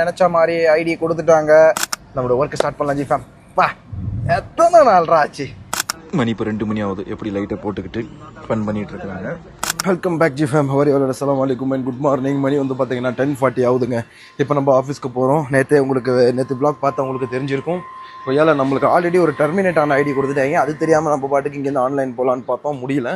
நினச்ச மாதிரி ஐடி கொடுத்துட்டாங்க. நம்மளோட ஒர்க் ஸ்டார்ட் பண்ணலாம் ஜி ஃபேம் வா எத்தனை நாள்ரா ஆச்சு மணி இப்போ ரெண்டு மணி ஆகுது. எப்படி லைட்டை போட்டுக்கிட்டு ஃபன் பண்ணிட்டு இருக்காங்க? வெல்கம் பேக் ஜி ஃபேம் ஹவரி வரோட அஸ்ஸலாமு அலைக்கும் அண்ட் குட் மார்னிங் மணி வந்து பார்த்தீங்கன்னா டென் ஃபார்ட்டி ஆகுதுங்க. இப்போ நம்ம ஆஃபீஸ்க்கு போகிறோம் நேற்றே உங்களுக்கு நேற்று பிளாக் பார்த்தா உங்களுக்கு தெரிஞ்சிருக்கும். ஏல நம்மளுக்கு ஆல்ரெடி ஒரு டெர்மினேட் ஆன ஐடி கொடுத்துட்டாங்க. அது தெரியாமல் நம்ம பாட்டுக்கு இங்கேருந்து ஆன்லைன் போகலான்னு பார்த்தோம். முடியல.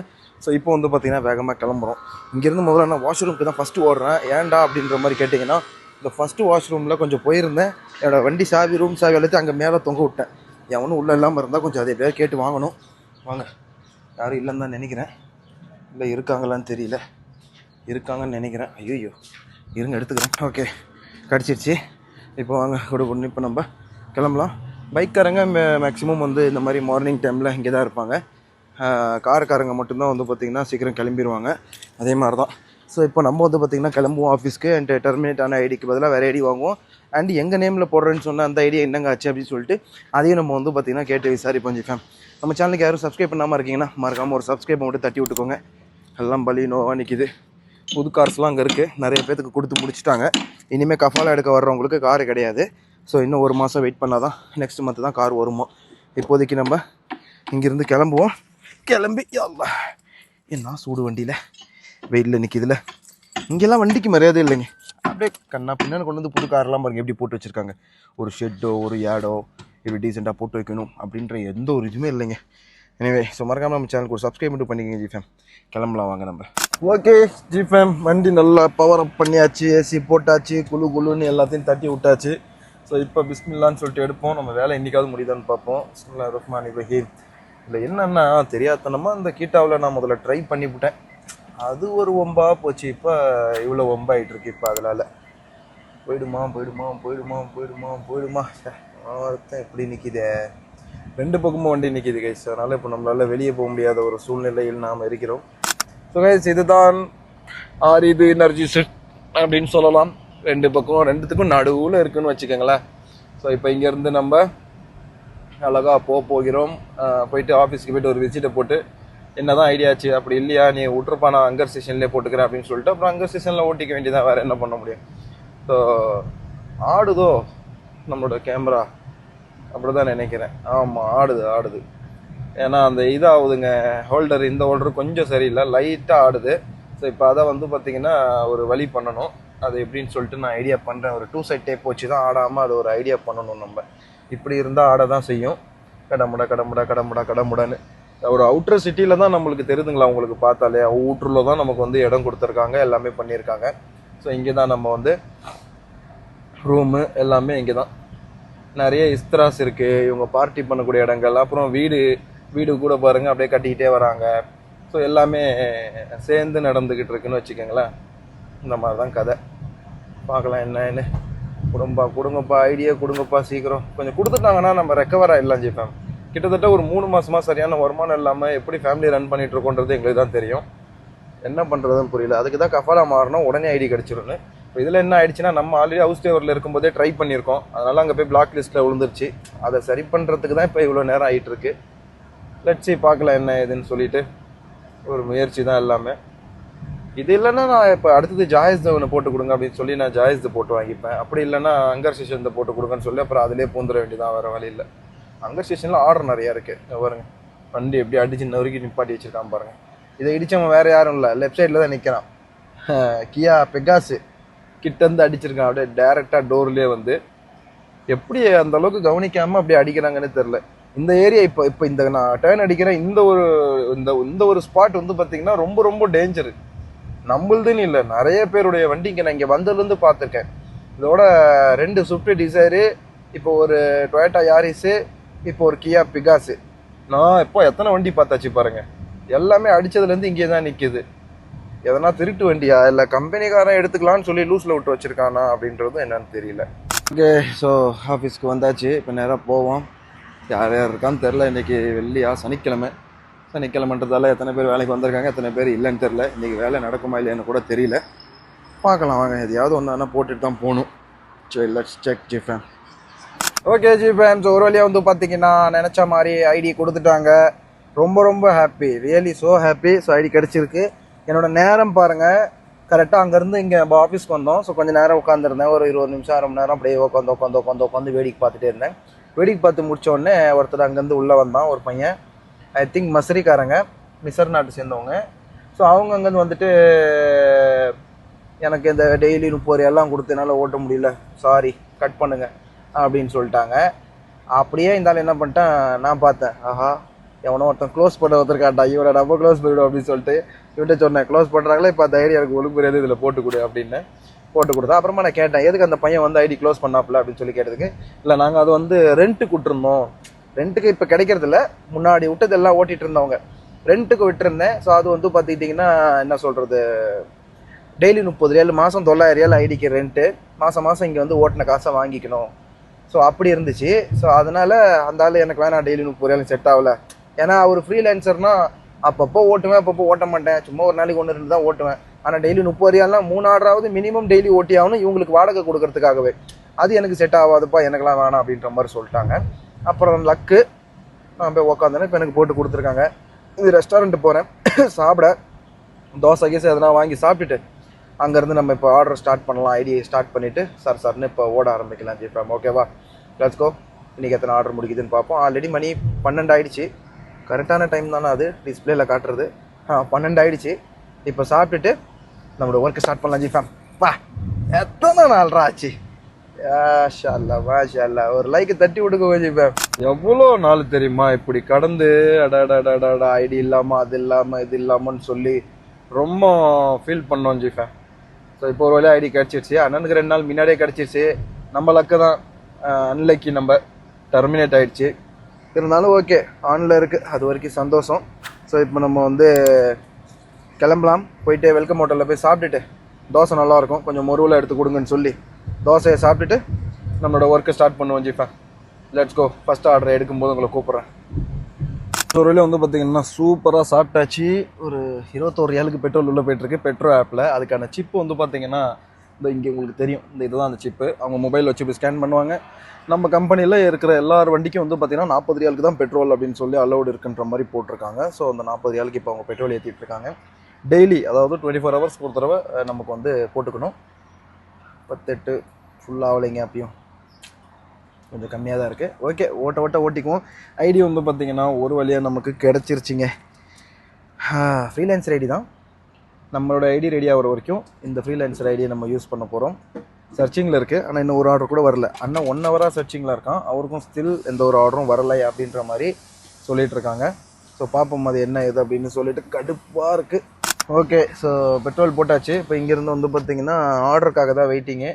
ஸோ இப்போ வந்து பார்த்தீங்கன்னா வேகமாக கிளம்புறோம். இங்கேருந்து முதல்ல நான் வாஷ்ரூம்க்கு தான் ஃபஸ்ட்டு ஓடுறேன். ஏன்டா அப்படின்ற மாதிரி கேட்டிங்கன்னா இந்த ஃபஸ்ட்டு வாஷ்ரூமில் கொஞ்சம் போயிருந்தேன். என்னோட வண்டி சாவி ரூம் சாவி எல்லாத்தையும் அங்கே மேலே தொங்க விட்டேன். எவனும் உள்ளே இல்லாமல் இருந்தால் கொஞ்சம் அதை எப்படியாவது கேட்டு வாங்கணும். வாங்க. யாரும் இல்லைன்னு தான் நினைக்கிறேன். இல்லை இருக்காங்களான்னு தெரியல. இருக்காங்கன்னு நினைக்கிறேன். ஐயோ இருங்க எடுத்துக்கிறேன். ஓகே கிடச்சிருச்சு. இப்போ வாங்க கூட ஒன்று இப்போ நம்ம கிளம்பலாம். பைக்காரங்க மே மேக்ஸிமம் வந்து இந்த மாதிரி மார்னிங் டைமில் இங்கே தான் இருப்பாங்க. ஆஹ் காருக்காரங்க மட்டும்தான் வந்து பார்த்திங்கன்னா சீக்கிரம் கிளம்பிடுவாங்க அதே மாதிரி தான் ஸோ இப்போ நம்ம வந்து பார்த்திங்கன்னா கிளம்புவோம் ஆஃபீஸ்க்கு அண்ட் டெர்மினேட் ஆன ஐடிக்கு பதிலாக வேறு ஐடி வாங்குவோம். அண்ட் எங்கள் நேமில் போடுறேன்னு சொன்னால் அந்த ஐடியா என்னங்க ஆச்சு அப்படின்னு சொல்லிட்டு அதையும் நம்ம வந்து பார்த்திங்கன்னா கேட்டு விசாரிப்போம் ஜி ஃபேம் நம்ம சேனலுக்கு யாரும் சப்ஸ்கிரைப் பண்ணாமல் இருக்கீங்கன்னா மறக்காமல் ஒரு சப்ஸ்கிரைப் மட்டும் தட்டி விட்டுக்கோங்க. எல்லாம் பலி நோவாக நிற்கிது புது கார்ஸ்லாம் அங்கே இருக்குது நிறைய பேத்துக்கு கொடுத்து முடிச்சிட்டாங்க. இனிமேல் கஃபாலா எடுக்க வர்றவங்களுக்கு காரு கிடையாது. ஸோ இன்னும் ஒரு மாதம் வெயிட் பண்ணால் தான் நெக்ஸ்ட் மந்த்து தான் கார் வருமோ? இப்போதைக்கு நம்ம இங்கேருந்து கிளம்புவோம். கிளம்பி யல்லா என்ன சூடு வண்டியில்? வெயிலில் நிற்கிதுல இங்கெல்லாம் வண்டிக்கு மரியாதை இல்லைங்க. அப்படியே கண்ணா பின்னாடி கொண்டு வந்து புது கார்லாம் பாருங்க எப்படி போட்டு வச்சுருக்காங்க. ஒரு ஷெட்டோ ஒரு ஏடோ இப்படி டீசெண்டாக போட்டு வைக்கணும் அப்படின்ற எந்த ஒரு இதுவுமே இல்லைங்க. எனவே ஸோ மறக்காமல் நம்ம சேனலுக்கு ஒரு சப்ஸ்கிரைப் மட்டும் பண்ணிக்கங்க ஜிஃபேம் கிளம்பலாம் வாங்க நம்ம. ஓகே ஜிஃபேம் வண்டி நல்லா பவர் அப் பண்ணியாச்சு ஏசி போட்டாச்சு குழு குழுன்னு எல்லாத்தையும் தட்டி விட்டாச்சு. ஸோ இப்போ பிஸ்மில்லான்னு சொல்லிட்டு எடுப்போம். நம்ம வேலை என்றைக்காவது முடியுதான்னு பார்ப்போம். பிஸ்மில்லா ரஹ்மான் இப்ராஹிம். இல்லை என்னென்னா தெரியாதனமாக அந்த கீட்டாவில் நான் முதல்ல ட்ரை பண்ணிவிட்டேன். அது ஒரு ஒம்பாக போச்சு. இப்போ இவ்வளோ ஒம்பாயிட்டு இருக்கு இப்போ அதனால. போயிடுமா போயிடுமா போயிடுமா போயிடுமா போயிடுமா. ஒருத்தன் இப்படி நிற்கிதே ரெண்டு பக்கமும் வண்டி நிற்கிது கைஸ் அதனால் இப்போ நம்மளால் வெளியே போக முடியாத ஒரு சூழ்நிலையில் நாம் இருக்கிறோம். ஸோ கைஸ் இதுதான் ஆரிது எனர்ஜி செட் அப்படின்னு சொல்லலாம். ரெண்டு பக்கம் ரெண்டுத்துக்கும் நடுவில் இருக்குன்னு வச்சுக்கோங்களேன். ஸோ இப்போ இங்கேருந்து நம்ம அழகாக போக போகிறோம். போயிட்டு ஆஃபீஸ்க்கு போயிட்டு ஒரு விசிட்டை போட்டு என்னதான் ஐடியா ஆச்சு? அப்படி இல்லையா? நீ விட்ருப்பா நான் அங்கர் ஸ்டேஷன்லேயே போட்டுக்கிறேன் அப்படின்னு சொல்லிட்டு அப்புறம் அங்கர் ஸ்டேஷனில் ஓட்டிக்க வேண்டியதான் வேறு என்ன பண்ண முடியும்? ஸோ ஆடுதோ? நம்மளோட கேமரா அப்படி தான் நினைக்கிறேன். ஆமாம் ஆடுது ஆடுது. ஏன்னா அந்த இதாகுதுங்க. ஹோல்டர் இந்த ஹோல்டர் கொஞ்சம் சரியில்லை. லைட்டாக ஆடுது. ஸோ இப்போ அதை வந்து பார்த்திங்கன்னா ஒரு வழி பண்ணணும். அது எப்படின்னு சொல்லிட்டு நான் ஐடியா பண்ணுறேன் ஒரு டூ சைட் டேப் வச்சு தான் ஆடாமல் அது ஒரு ஐடியா பண்ணணும் நம்ம. இப்படி இருந்தால் ஆட தான் செய்யும். கடமுடா கடமுடா கடமுடா கடமுடன்னு. ஒரு அவுட்டர் சிட்டியில் தான் நம்மளுக்கு தெரியுதுங்களா? உங்களுக்கு பார்த்தாலே. அவுட்டரில் தான் நமக்கு வந்து இடம் கொடுத்துருக்காங்க. எல்லாமே பண்ணியிருக்காங்க. ஸோ இங்கே தான் நம்ம வந்து ரூமு எல்லாமே இங்கே தான். நிறைய இஸ்திராஸ் இருக்குது இவங்க பார்ட்டி பண்ணக்கூடிய இடங்கள். அப்புறம் வீடு வீடு கூட பாருங்கள் அப்படியே கட்டிக்கிட்டே வராங்க. ஸோ எல்லாமே சேர்ந்து நடந்துக்கிட்டு இருக்குன்னு வச்சுக்கோங்களேன். இந்த மாதிரி தான் கதை. பார்க்கலாம் என்னன்னு குடும்பா கொடுங்கப்பா. ஐடியா கொடுங்கப்பா சீக்கிரம். கொஞ்சம் கொடுத்துட்டாங்கன்னா நம்ம ரெக்கவர் ஆகிடலாம் ஜிப்பேன் கிட்டத்தட்ட ஒரு மூணு மாசமா சரியான வருமானம் இல்லாமல் எப்படி ஃபேமிலி ரன் பண்ணிட்டு இருக்கோன்றது எங்களுக்கு தான் தெரியும். என்ன பண்ணுறதுன்னு புரியல. அதுக்கு தான் கஃபாலா மாறணும் உடனே ஐடி கிடைச்சிருன்னு இப்போ இதில் என்ன ஆயிடுச்சுன்னா நம்ம ஆல்ரெடி ஹவுஸ் டேவரில் இருக்கும்போதே ட்ரை பண்ணியிருக்கோம். அதனால் அங்கே போய் பிளாக் லிஸ்ட்டில் விழுந்துருச்சு. அதை சரி பண்ணுறதுக்கு தான் இப்போ இவ்வளோ நேரம் ஆயிட்டு இருக்கு. லட்சி பார்க்கலாம் என்ன ஏதுன்னு சொல்லிட்டு ஒரு முயற்சி தான் எல்லாமே. இது இல்லைன்னா நான் இப்போ அடுத்தது ஜாயஸ் தவனை போட்டு கொடுங்க அப்படின்னு சொல்லி நான் ஜாயஸ் போட்டு வாங்கிப்பேன். அப்படி இல்லைன்னா அங்கர் ஸ்டேஷன் போட்டு கொடுங்கன்னு சொல்லி அப்புறம் அதிலே பூந்துட வேண்டியதான் வேறு வழி இல்லை. அங்கே ஸ்டேஷனில் ஆர்டர் நிறையா இருக்குது பாருங்க. வண்டி எப்படி அடிச்சு நொறுக்கி நிப்பாட்டி வச்சிருக்கான் பாருங்கள் இதை இடித்தவன் வேறு யாரும் இல்லை. லெஃப்ட் சைடில் தான் நிற்கிறான் கியா பெகாஸு கிட்டேருந்து அடிச்சிருக்கான். அப்படியே டேரெக்டாக டோர்லேயே வந்து. எப்படி அந்த அளவுக்கு கவனிக்காமல் அப்படியே அடிக்கிறாங்கன்னு தெரில இந்த ஏரியா இப்போ இப்போ இந்த நான் டேர்ன் அடிக்கிறேன் இந்த ஒரு இந்த இந்த ஒரு ஸ்பாட் வந்து பார்த்தீங்கன்னா ரொம்ப ரொம்ப டேஞ்சரு நம்மளுதுன்னு இல்லை. நிறைய பேருடைய வண்டிங்க நான் இங்கே வந்ததுலேருந்து பார்த்துருக்கேன். இதோட ரெண்டு ஸ்விஃப்ட் டிசைரு இப்போ ஒரு டொயேட்டா யாரிஸு இப்போ ஒரு கியா பிகாஸு நான் இப்போ எத்தனை வண்டி பார்த்தாச்சு பாருங்க. எல்லாமே அடிச்சதுலேருந்து இங்கே தான் நிற்கிது எதனா திருட்டு வண்டியா? இல்லை கம்பெனிக்காரன் எடுத்துக்கலாம்னு சொல்லி லூஸில் விட்டு வச்சிருக்கானா அப்படின்றதும் என்னன்னு தெரியல. ஓகே ஸோ ஆஃபீஸ்க்கு வந்தாச்சு. இப்போ நேராக போவோம். யார் யார் இருக்கான்னு தெரில இன்னைக்கு வெள்ளியா? சனிக்கிழமை. சனிக்கிழமைன்றதால எத்தனை பேர் வேலைக்கு வந்திருக்காங்க எத்தனை பேர் இல்லைன்னு தெரில இன்னைக்கு வேலை நடக்குமா இல்லையான்னு கூட தெரியல. பார்க்கலாம் வாங்க. எதையாவது ஒன்று போட்டுட்டு தான் போகணும். சரி let's check G fan okay G fans ஒரு வழியாக வந்து பார்த்தீங்கன்னா நினச்ச மாதிரி ஐடி கொடுத்துட்டாங்க. ரொம்ப ரொம்ப happy really so happy so ID கிடச்சிருக்கு. என்னோடய நேரம் பாருங்கள் கரெக்டாக அங்கேருந்து இங்கே நம்ம ஆஃபீஸ்க்கு வந்தோம். ஸோ கொஞ்சம் நேரம் உட்காந்துருந்தேன் ஒரு இருபது நிமிஷம் அரை மணி நேரம் அப்படியே உட்காந்து உட்காந்து உட்காந்து உட்காந்து வேடிக்கை பார்த்துட்டே இருந்தேன். வேடிக்கை பார்த்து முடித்தோடனே ஒருத்தர் அங்கேருந்து உள்ளே வந்தான். ஒரு பையன். I think மசரிக்காரங்க. மிசர் நாட்டு சேர்ந்தவங்க. ஸோ அவங்க அங்கேருந்து வந்துட்டு எனக்கு இந்த டெய்லி முப்பது எல்லாம் கொடுத்து என்னால் ஓட்ட முடியல. சாரி கட் பண்ணுங்கள் அப்படின்னு சொல்லிட்டாங்க. அப்படியே இருந்தாலும் என்ன பண்ணிட்டேன்? நான் பார்த்தேன். ஆஹா எவனோ ஒருத்தன் க்ளோஸ் பண்ண ஒருத்தருக்காண்டா இவனை நம்ம க்ளோஸ் பண்ணிவிடும் அப்படின்னு சொல்லிட்டு இவன்ட்ட சொன்னேன். க்ளோஸ் பண்ணுறாங்களே இப்போ அந்த ஐடி எனக்கு ஒழுங்கு புரியாது. இதில் போட்டு கொடு அப்படின்னு போட்டு கொடுத்தா. அப்புறமா நான் கேட்டேன் எதுக்கு அந்த பையன் வந்து ஐடி க்ளோஸ் பண்ணாப்புல? அப்படின்னு சொல்லி கேட்டதுக்கு இல்லை நாங்கள் அது வந்து ரெண்ட்டுக்கு கொடுத்துருந்தோம் ரெண்ட்டுக்கு இப்போ கிடைக்கிறதில்ல முன்னாடி விட்டது எல்லாம் ஓட்டிகிட்டு இருந்தவங்க. ரெண்ட்டுக்கு விட்டுருந்தேன். ஸோ அது வந்து பார்த்துக்கிட்டிங்கன்னா என்ன சொல்கிறது டெய்லி முப்பது ரியால் மாதம் தொள்ளாயிரம் ரியால் ஐடிக்கு ரெண்ட்டு மாதம் மாதம் இங்கே வந்து ஓட்டின காசை வாங்கிக்கணும். ஸோ அப்படி இருந்துச்சு. ஸோ அதனால் அந்த ஆள் எனக்கு வேணாம் டெய்லி முப்பது ரியாலும் செட் ஆகல. ஏன்னா அவர் ஃப்ரீலான்சர்னா அப்பப்போ ஓட்டுவேன் அப்பப்போ ஓட்ட மாட்டேன். சும்மா ஒரு நாளைக்கு ஒன்று ரெண்டு தான் ஓட்டுவேன். ஆனால் டெய்லி முப்பது ரியால்னா மூணு ஆர்டராவது மினிமம் டெய்லி ஓட்டி ஆகணும் இவங்களுக்கு வாடகை கொடுக்கறதுக்காகவே. அது எனக்கு செட் ஆகாதுப்பா எனக்கெல்லாம் வேணாம் அப்படின்ற மாதிரி சொல்லிட்டாங்க. அப்புறம் லக்கு நான் போய் உக்காந்தேன். இப்போ எனக்கு போட்டு கொடுத்துருக்காங்க. இது ரெஸ்டாரண்ட்டு போகிறேன் சாப்பிட. தோசை கீசை எதனா வாங்கி சாப்பிட்டுட்டு அங்கேருந்து நம்ம இப்போ ஆர்டர் ஸ்டார்ட் பண்ணலாம் ஐடியை ஸ்டார்ட் பண்ணிவிட்டு சார் சார்னு இப்போ ஓட ஆரம்பிக்கலாம் ஜிஃபேம் ஓகேவா லெட்ஸ் கோ இன்றைக்கி எத்தனை ஆர்டர் முடிக்குதுன்னு பார்ப்போம். ஆல்ரெடி மணி பன்னெண்டு ஆயிடுச்சு. கரெக்டான டைம் தானே அது? டிஸ்பிளேயில் காட்டுறது. ஆ பன்னெண்டு ஆயிடுச்சு. இப்போ சாப்பிட்டுட்டு நம்மளோட ஒர்க்கை ஸ்டார்ட் பண்ணலாம் ஜிஃபேம் வா! எத்தனை நாள் ஆச்சு? மாஷா மாஷா ஒரு லைக் தட்டி விடுங்க ஜிஃபேம் எவ்வளோ நாள் தெரியுமா இப்படி கடந்து அடாடாடாடா ஐடி இல்லாமல் அது இல்லாமல் இது இல்லாமன்னு சொல்லி ரொம்ப ஃபீல் பண்ணோம் ஜிஃபேன் ஸோ இப்போ ஒரு வேலை ஐடி கிடச்சிருச்சு. அண்ணனுக்கு ரெண்டு நாள் முன்னாடியே கிடச்சிருச்சு. நம்ம லக்கு தான். அன்லைக்கி நம்ம டெர்மினேட் ஆகிடுச்சு இருந்தாலும் ஓகே ஆனில் இருக்குது அது வரைக்கும் சந்தோஷம். ஸோ இப்போ நம்ம வந்து கிளம்பலாம். போயிட்டு வெல்கம் ஹோட்டலில் போய் சாப்பிட்டுட்டு தோசை நல்லாயிருக்கும் கொஞ்சம் முருவில் எடுத்து கொடுங்கன்னு சொல்லி தோசையை சாப்பிட்டுட்டு நம்மளோட ஒர்க்கை ஸ்டார்ட் பண்ணுவோம் ஜிஃபா. லெட்ஸ் கோ ஃபஸ்ட் ஆர்டர் எடுக்கும்போது உங்களை கூப்பிட்றேன். ஒரு வழியில் வந்து பார்த்தீங்கன்னா சூப்பராக சாப்பிட்டாச்சு. ஒரு இருபத்தோரு ஏழுக்கு பெட்ரோல் உள்ளே போயிட்டுருக்கு பெட்ரோல் ஆப்பில் அதுக்கான சிப்பு வந்து பார்த்தீங்கன்னா இந்த இங்கே உங்களுக்கு தெரியும். இந்த இதுதான் அந்த சிப்பு அவங்க மொபைல் வச்சு இப்படி ஸ்கேன் பண்ணுவாங்க. நம்ம கம்பெனியில் இருக்கிற எல்லார் வண்டிக்கும் வந்து பார்த்திங்கன்னா நாற்பது ரியாலுக்கு தான் பெட்ரோல் அப்படின்னு சொல்லி அலௌடு இருக்குன்ற மாதிரி போட்டிருக்காங்க. ஸோ அந்த நாற்பது ரியாலுக்கு இப்போ அவங்க பெட்ரோல் ஏற்றிட்டு இருக்காங்க. டெய்லி அதாவது டுவெண்ட்டி ஃபோர் ஹவர்ஸ் ஒரு தடவை நமக்கு வந்து போட்டுக்கணும். பத்தெட்டு ஃபுல்லாக ஆகலைங்க அப்பயும். கொஞ்சம் கம்மியாக தான் இருக்குது ஓகே ஓட்ட ஓட்ட ஓட்டிக்குவோம். ஐடி வந்து பார்த்திங்கன்னா ஒரு வழியாக நமக்கு கிடச்சிருச்சிங்க. ஃப்ரீலான்சர் ஐடி தான். நம்மளோட ஐடி ரெடி ஆகிற வரைக்கும் இந்த ஃப்ரீலான்சர் ஐடியை நம்ம யூஸ் பண்ண போகிறோம் சர்ச்சிங்கில் இருக்குது ஆனால் இன்னும் ஒரு ஆர்டர் கூட வரல. அண்ணன் ஒன் ஹவராக சர்ச்சிங்கில் இருக்கான். அவருக்கும் ஸ்டில் எந்த ஒரு ஆர்டரும் வரலை அப்படின்ற மாதிரி சொல்லிகிட்ருக்காங்க ஸோ பார்ப்போம் அது என்ன இது அப்படின்னு சொல்லிட்டு கடுப்பாக இருக்குது ஓகே ஸோ பெட்ரோல் போட்டாச்சு. இப்போ இங்கேருந்து வந்து பார்த்தீங்கன்னா ஆர்டருக்காக தான் வெயிட்டிங்கு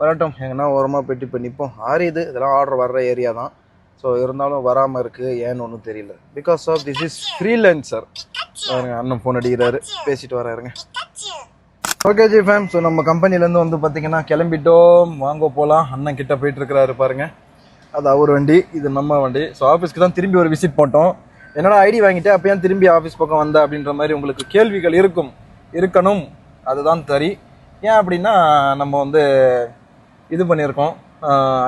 வரட்டும் எங்கன்னா ஓரமாக பெட்டி இப்போ நிற்போம் ஆறியுது இதெல்லாம் ஆர்டர் வர்ற ஏரியா தான். ஸோ இருந்தாலும் வராமல் இருக்குது ஏன்னு ஒன்றும் தெரியல. Because of this is freelancer பாருங்க அண்ணன் ஃபோன் அடிக்கிறாரு. பேசிட்டு வராருங்க ஓகே ஜி ஃபேம் ஸோ நம்ம கம்பெனிலேருந்து வந்து பார்த்தீங்கன்னா கிளம்பிட்டோம். வாங்க போகலாம் அண்ணன் கிட்ட போயிட்டுருக்கிறாரு பாருங்கள் பாருங்க. அது அவர் வண்டி இது நம்ம வண்டி. ஸோ ஆஃபீஸ்க்கு தான் திரும்பி ஒரு விசிட் போட்டோம். என்னோட ஐடி வாங்கிட்டு? அப்போ ஏன் திரும்பி ஆஃபீஸ் பக்கம் வந்த? அப்படின்ற மாதிரி உங்களுக்கு கேள்விகள் இருக்கும். இருக்கணும். அதுதான் சரி. ஏன் அப்படின்னா நம்ம வந்து இது பண்ணியிருக்கோம்.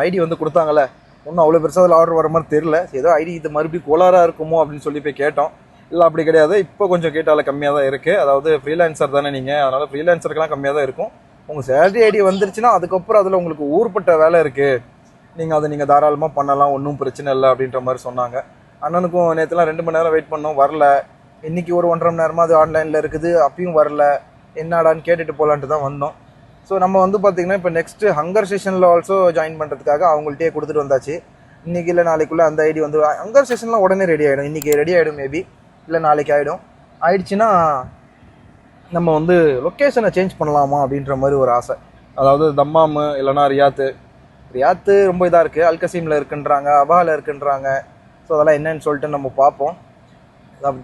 ஐடி வந்து கொடுத்தாங்கல்ல. ஒன்றும் அவ்வளோ பெருசாக அதில் ஆர்டர் வர மாதிரி தெரில ஏதோ ஐடி இது மறுபடியும் கோளாராக இருக்குமோ அப்படின்னு சொல்லி போய் கேட்டோம். இல்லை அப்படி கிடையாது. இப்போ கொஞ்சம் கேட்டால கம்மியாக தான் இருக்குது அதாவது ஃப்ரீலான்சர் தானே நீங்கள் அதனால் ஃப்ரீலான்சருக்கெல்லாம் கம்மியாக தான் இருக்கும். உங்கள் சேலரி ஐடி வந்துருச்சுன்னா அதுக்கப்புறம் அதில் உங்களுக்கு ஊர்பட்ட வேலை இருக்குது நீங்கள் அதை நீங்கள் தாராளமாக பண்ணலாம். ஒன்றும் பிரச்சனை இல்லை அப்படின்ற மாதிரி சொன்னாங்க. அண்ணனுக்கும் நேற்றுலாம் ரெண்டு மணி நேரம் வெயிட் பண்ணோம். வரல. இன்னைக்கு ஒரு ஒன்றரை மணி நேரமாக அது ஆன்லைனில் இருக்குது. அப்பயும் வரல. என்னடான்னு கேட்டுட்டு போகலான்ட்டு தான் வந்தோம். ஸோ நம்ம வந்து பார்த்தீங்கன்னா இப்போ நெக்ஸ்ட்டு ஹங்கர் செஷனில் ஆல்சோ ஜாயின் பண்ணுறதுக்காக அவங்கள்ட்டே கொடுத்துட்டு வந்தாச்சு. இன்றைக்கி இல்லை நாளைக்குள்ளே அந்த ஐடி வந்து ஹங்கர் செஷன்லாம் உடனே ரெடி ஆகிடும் இன்றைக்கி ரெடி ஆகிடும் மேபி இல்லை நாளைக்கு ஆகிடும் ஆயிடுச்சுன்னா நம்ம வந்து லொக்கேஷனை சேஞ்ச் பண்ணலாமா அப்படின்ற மாதிரி ஒரு ஆசை. அதாவது தம்மாமு இல்லைனா ரியாத்து. ரியாத்து ரொம்ப இதாக இருக்குது அல்கசீமில் இருக்குன்றாங்க அபாவில் இருக்குன்றாங்க. ஸோ அதெல்லாம் என்னன்னு சொல்லிட்டு நம்ம பார்ப்போம்.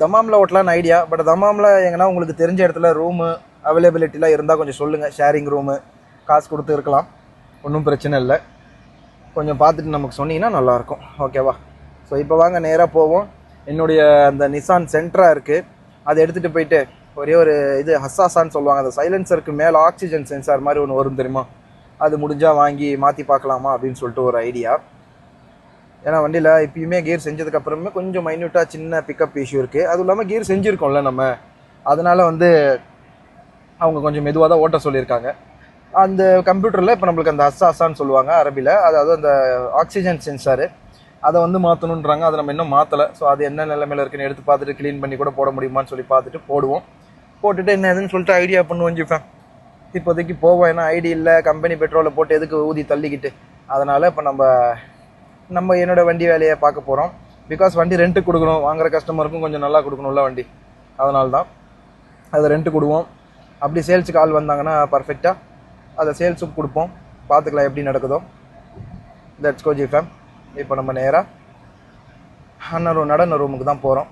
தம்மாமில் ஓட்டலான்னு ஐடியா பட் தம்மாமில் எங்கன்னா உங்களுக்கு தெரிஞ்ச இடத்துல ரூமு அவைலபிலிட்டிலாம் இருந்தால் கொஞ்சம் சொல்லுங்கள் ஷேரிங் ரூமு காசு கொடுத்து இருக்கலாம். ஒன்றும் பிரச்சனை இல்லை. கொஞ்சம் பார்த்துட்டு நமக்கு சொன்னீங்கன்னா நல்லாயிருக்கும். ஓகேவா ஸோ இப்போ வாங்க நேராக போவோம். என்னுடைய அந்த நிசான் சென்ட்ரா இருக்குது அதை எடுத்துகிட்டு போயிட்டு ஒரே ஒரு இது ஹஸ்ஸாசான்னு சொல்லுவாங்க. அந்த சைலன்சருக்கு மேலே ஆக்சிஜன் சென்சார் மாதிரி ஒன்று வரும் தெரியுமா? அது முடிஞ்சால் வாங்கி மாற்றி பார்க்கலாமா அப்படின்னு சொல்லிட்டு ஒரு ஐடியா ஏன்னா வண்டியில் இப்பயுமே கியர் செஞ்சதுக்கப்புறமே கொஞ்சம் மைன்யூட்டாக சின்ன பிக்கப் இஷ்யூ இருக்குது அதுவும் இல்லாமல் கியர் செஞ்சுருக்கோம்ல நம்ம. அதனால் வந்து அவங்க கொஞ்சம் மெதுவாக தான் ஓட்ட சொல்லியிருக்காங்க. அந்த கம்ப்யூட்டரில் இப்போ நம்மளுக்கு அந்த அஸ்ஸா அஸ்ஸான்னு சொல்லுவாங்க அரபியில் அதாவது அந்த ஆக்சிஜன் சென்சாரு அதை வந்து மாற்றணுன்றாங்க அதை நம்ம இன்னும் மாற்றலை ஸோ அது என்ன நிலைமையில் இருக்குன்னு எடுத்து பார்த்துட்டு க்ளீன் பண்ணி கூட போட முடியுமான்னு சொல்லி பார்த்துட்டு போடுவோம். போட்டுட்டு என்ன ஏதுன்னு சொல்லிட்டு ஐடியா பண்ணுவோம் ஜிஃபேன் இப்போதைக்கு போவோம். ஏன்னா ஐடி இல்லை கம்பெனி பெட்ரோலை போட்டு எதுக்கு ஊதி தள்ளிக்கிட்டு. அதனால் இப்போ நம்ம நம்ம என்னோடய வண்டி வேலையை பார்க்க போகிறோம் பிகாஸ் வண்டி ரெண்ட்டு கொடுக்கணும். வாங்குற கஸ்டமருக்கும் கொஞ்சம் நல்லா கொடுக்கணும்ல வண்டி. அதனால தான் அதை ரெண்ட்டு கொடுவோம். அப்படி சேல்ஸுக்கு ஆள் வந்தாங்கன்னா பர்ஃபெக்டாக அதை சேல்ஸுக்கு கொடுப்போம். பார்த்துக்கலாம் எப்படி நடக்குதோ. தட்ஸ் கோ ஜிஃபேம் இப்போ நம்ம நேராக அண்ணன் ரூம் நடன ரூமுக்கு தான் போகிறோம்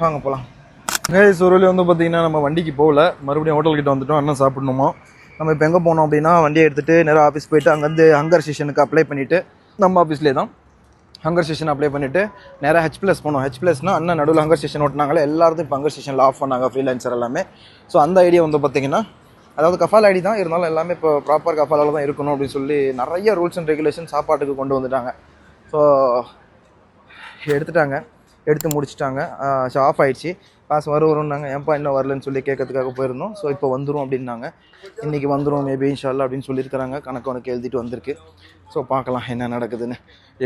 வாங்க போகலாம் கேஸ் ஒரு வந்து பார்த்தீங்கன்னா நம்ம வண்டிக்கு போகல. மறுபடியும் ஹோட்டல்கிட்ட வந்துட்டோம். அண்ணன் சாப்பிடணுமோ? நம்ம இப்போ எங்கே போனோம் அப்படின்னா வண்டியை எடுத்துகிட்டு நேராக ஆஃபீஸ் போயிட்டு அங்கேருந்து ஹங்கர் ஸ்டேஷனுக்கு அப்ளை பண்ணிவிட்டு நம்ம ஆஃபீஸ்லேயே தான் ஹங்கர் ஸ்டேஷன் அப்ளை பண்ணிவிட்டு நேராக ஹெச் ப்ளஸ் போனோம். ஹெச் ப்ளஸ்னால் அண்ணன் நடுவில் ஹங்கர் ஸ்டேஷன் ஓட்டினாங்களே எல்லாரும் இப்போ ஹங்கர் ஸ்டேஷனில் ஆஃப் பண்ணாங்க ஃப்ரீலான்சர் எல்லாமே. ஸோ அந்த ஐடியா வந்து பார்த்திங்கன்னா அதாவது கஃபால் ஐடி தான் இருந்தாலும் எல்லாமே இப்போ ப்ராப்பர் கஃபாலால் தான் இருக்கணும் அப்படின்னு சொல்லி நிறைய ரூல்ஸ் அண்ட் ரெகுலேஷன் சாப்பாட்டுக்கு கொண்டு வந்துட்டாங்க. ஸோ எடுத்துட்டாங்க எடுத்து முடிச்சுட்டாங்க. ஸோ ஆஃப் ஆயிடுச்சு. காசு வரும் வரும்னாங்க ஏன்ப்பா இன்னும் வரலன்னு சொல்லி கேட்கறதுக்காக போயிருந்தோம். ஸோ இப்போ வந்துடும் அப்படின்னாங்க. இன்றைக்கி வந்துடும் மேபி இன்ஷால்லா அப்படின்னு சொல்லியிருக்கிறாங்க. கணக்கு உனக்கு எழுதிட்டு வந்திருக்கு. ஸோ பார்க்கலாம் என்ன நடக்குதுன்னு.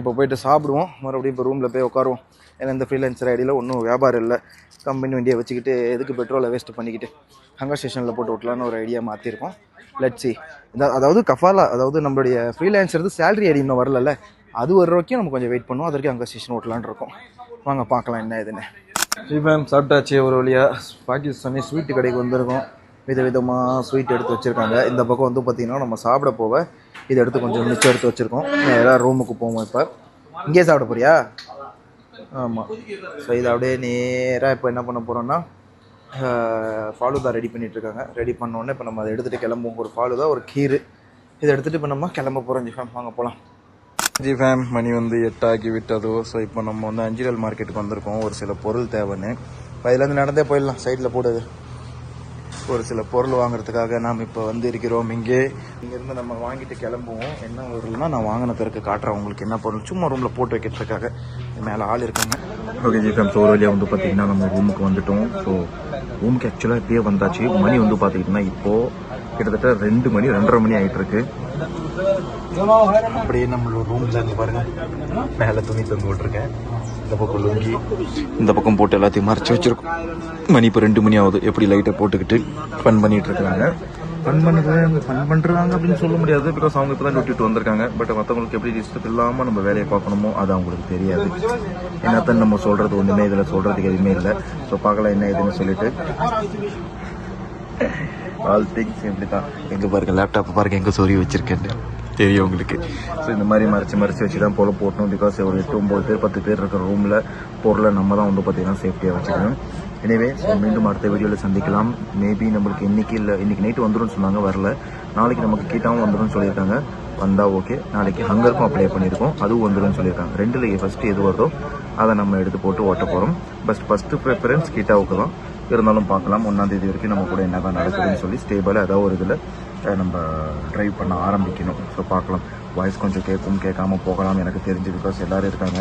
இப்போ போயிட்டு சாப்பிடுவோம். மறுபடியும் இப்போ ரூமில் போய் உட்காருவோம். ஏன்னா இந்த ஃப்ரீலான்சர் ஐடியில் ஒன்றும் வியாபாரம் இல்லை. கம்பெனி வண்டியை வச்சுக்கிட்டு எதுக்கு பெட்ரோலை வேஸ்ட் பண்ணிக்கிட்டு ஹங்கர் ஸ்டேஷனில் போட்டு விட்லான்னு ஒரு ஐடியா மாற்றிருக்கோம் லட்சி அதாவது கஃபாலா அதாவது நம்மளுடைய ஃப்ரீலான்சர் சேலரி ஐடி இன்னும் வரல அது வர வரைக்கும் நம்ம கொஞ்சம் வெயிட் பண்ணுவோம். அது வரைக்கும் அங்கே ஸ்டேஷன் ஓட்டலான் இருக்கோம். வாங்க பார்க்கலாம் என்ன இதுன்னு மேம் சாப்பிட்டாச்சு. ஒரு வழியாக பாகிஸ்தானி ஸ்வீட்டு கடைக்கு வந்திருக்கோம். வித விதமாக ஸ்வீட் எடுத்து வச்சுருக்காங்க. இந்த பக்கம் வந்து பார்த்திங்கன்னா நம்ம சாப்பிட போக இதை எடுத்து கொஞ்சம் மிச்சம் எடுத்து வச்சுருக்கோம். எல்லாம் ரூமுக்கு போவோம் இப்போ. இங்கேயே சாப்பிட போறியா? ஆமாம் ஸோ இதை அப்படியே நேராக இப்போ என்ன பண்ண போகிறோன்னா ஃபாலுதா ரெடி பண்ணிகிட்ருக்காங்க இருக்காங்க. ரெடி பண்ணோடனே இப்போ நம்ம அதை எடுத்துகிட்டு கிளம்புவோம். ஒரு ஃபாலுதா ஒரு கீர் இதை எடுத்துகிட்டு இப்போ நம்ம கிளம்ப போகிறோம் ஜிஃபேம் வாங்க போகலாம் ஜி ஃபேம் மணி வந்து எட்டாகி விட்டதோ ஸோ இப்போ நம்ம வந்து அஞ்சிரல் மார்க்கெட்டுக்கு வந்திருக்கோம். ஒரு சில பொருள் தேவைன்னு. இப்போ நடந்தே போயிடலாம். சைடில் போடுது ஒரு சில பொருள் வாங்குறதுக்காக நாம் இப்போ வந்து இருக்கிறோம். இங்கே இங்கேருந்து நம்ம வாங்கிட்டு கிளம்புவோம். என்ன பொருள்னா நான் வாங்கின பிறகு காட்டுறேன். உங்களுக்கு என்ன பொருள்? சும்மா ரூமில் போட்டு வைக்கிறதுக்காக. மேலே ஆள் இருக்காங்க. ஓகே ஜிஃபேம் ஸோ வழியாக வந்து பார்த்தீங்கன்னா நம்ம ரூமுக்கு வந்துட்டோம். ஸோ ரூமுக்கு ஆக்சுவலாக இப்பயே வந்தாச்சு. மணி வந்து பார்த்துக்கிட்டோம்னா இப்போது கிட்டத்தட்ட ரெண்டு மணி ரெண்டரை மணி ஆகிட்டு இருக்கு அப்படியே நம்மளோட ரூம்ல இருந்து பாருங்க. மேலே துணி தொங்க விட்டுருக்கேன் இந்த பக்கம் லுங்கி இந்த பக்கம் போட்டு எல்லாத்தையும் மறைச்சி வச்சிருக்கோம். மணி இப்போ ரெண்டு மணி ஆகுது. எப்படி லைட்டை போட்டுக்கிட்டு ஃபன் பண்ணிட்டு இருக்காங்க ஃபன் பண்ணுறாங்க ஃபன் பண்ணுறாங்க அப்படின்னு சொல்ல முடியாது. பிகாஸ் அவங்க இப்போ தான் விட்டுட்டு வந்திருக்காங்க. பட் மற்றவங்களுக்கு எப்படி டிஸ்டர்ப் இல்லாமல் நம்ம வேலையை பார்க்கணுமோ அது அவங்களுக்கு தெரியாது. என்னத்தான் நம்ம சொல்கிறது ஒன்றுமே இதில் சொல்கிறதுக்கு எதுவுமே இல்லை. ஸோ பார்க்கலாம் என்ன இதுன்னு சொல்லிட்டு. ஆல் திங்ஸ் இப்படி தான் எங்கே பாருங்க லேப்டாப் பாருங்க எங்கே சொறி வச்சிருக்கேன்னு. தெரியும் உங்களுக்கு. ஸோ இந்த மாதிரி மறைச்சு மறைச்சு வச்சு தான் போல போட்டணும் பிகாஸ் ஒரு எட்டு ஒம்பது பேர் பத்து பேர் இருக்கிற ரூமில் பொருளை நம்ம தான் வந்து பார்த்தீங்கன்னா சேஃப்டியாக வச்சுக்கணும். எனவே ஸோ மீண்டும் அடுத்த வீடியோவில் சந்திக்கலாம். மேபி நம்மளுக்கு இன்னைக்கு இல்லை இன்னைக்கு நைட்டு வந்துடும் சொன்னாங்க வரல. நாளைக்கு நமக்கு கீட்டாவும் வந்துடும் சொல்லியிருக்காங்க. வந்தால் ஓகே நாளைக்கு ஹங்கருக்கும் அப்ளை பண்ணியிருக்கோம். அதுவும் வந்துடும் சொல்லியிருக்காங்க. ரெண்டுல ஃபஸ்ட்டு எது வருதோ அதை நம்ம எடுத்து போட்டு ஓட்ட போகிறோம் பஸ்ட் ஃபஸ்ட்டு ப்ரிஃபரன்ஸ் கீட்டாவுக்கு தான். இருந்தாலும் பார்க்கலாம். ஒன்றாந்தேதி வரைக்கும் நம்ம கூட என்ன தான் நடக்குதுன்னு சொல்லி ஸ்டேபிளாக ஏதாவது ஒரு இதில் நம்ம ட்ரைவ் பண்ண ஆரம்பிக்கணும். ஸோ பார்க்கலாம். வாய்ஸ் கொஞ்சம் கேட்கும் கேட்காம போகலாம் எனக்கு தெரிஞ்சு பிகாஸ் எல்லோரும் இருக்காங்க.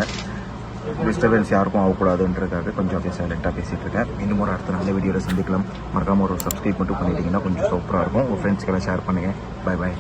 டிஸ்டர்பன்ஸ் யாருக்கும் ஆகக்கூடாதுன்றதுக்காக கொஞ்சம் அப்படியே சைலண்ட்டாக பேசிகிட்டு இருக்கேன். இன்னும் ஒரு அடுத்த நல்ல வீடியோவில் சந்திக்கலாம். மறக்காமல் ஒரு சப்ஸ்கிரைப் மட்டும் பண்ணிட்டீங்கன்னா கொஞ்சம் சூப்பராக இருக்கும். உங்கள் ஃப்ரெண்ட்ஸ்க்கெல்லாம் ஷேர் பண்ணுங்கள் பை பை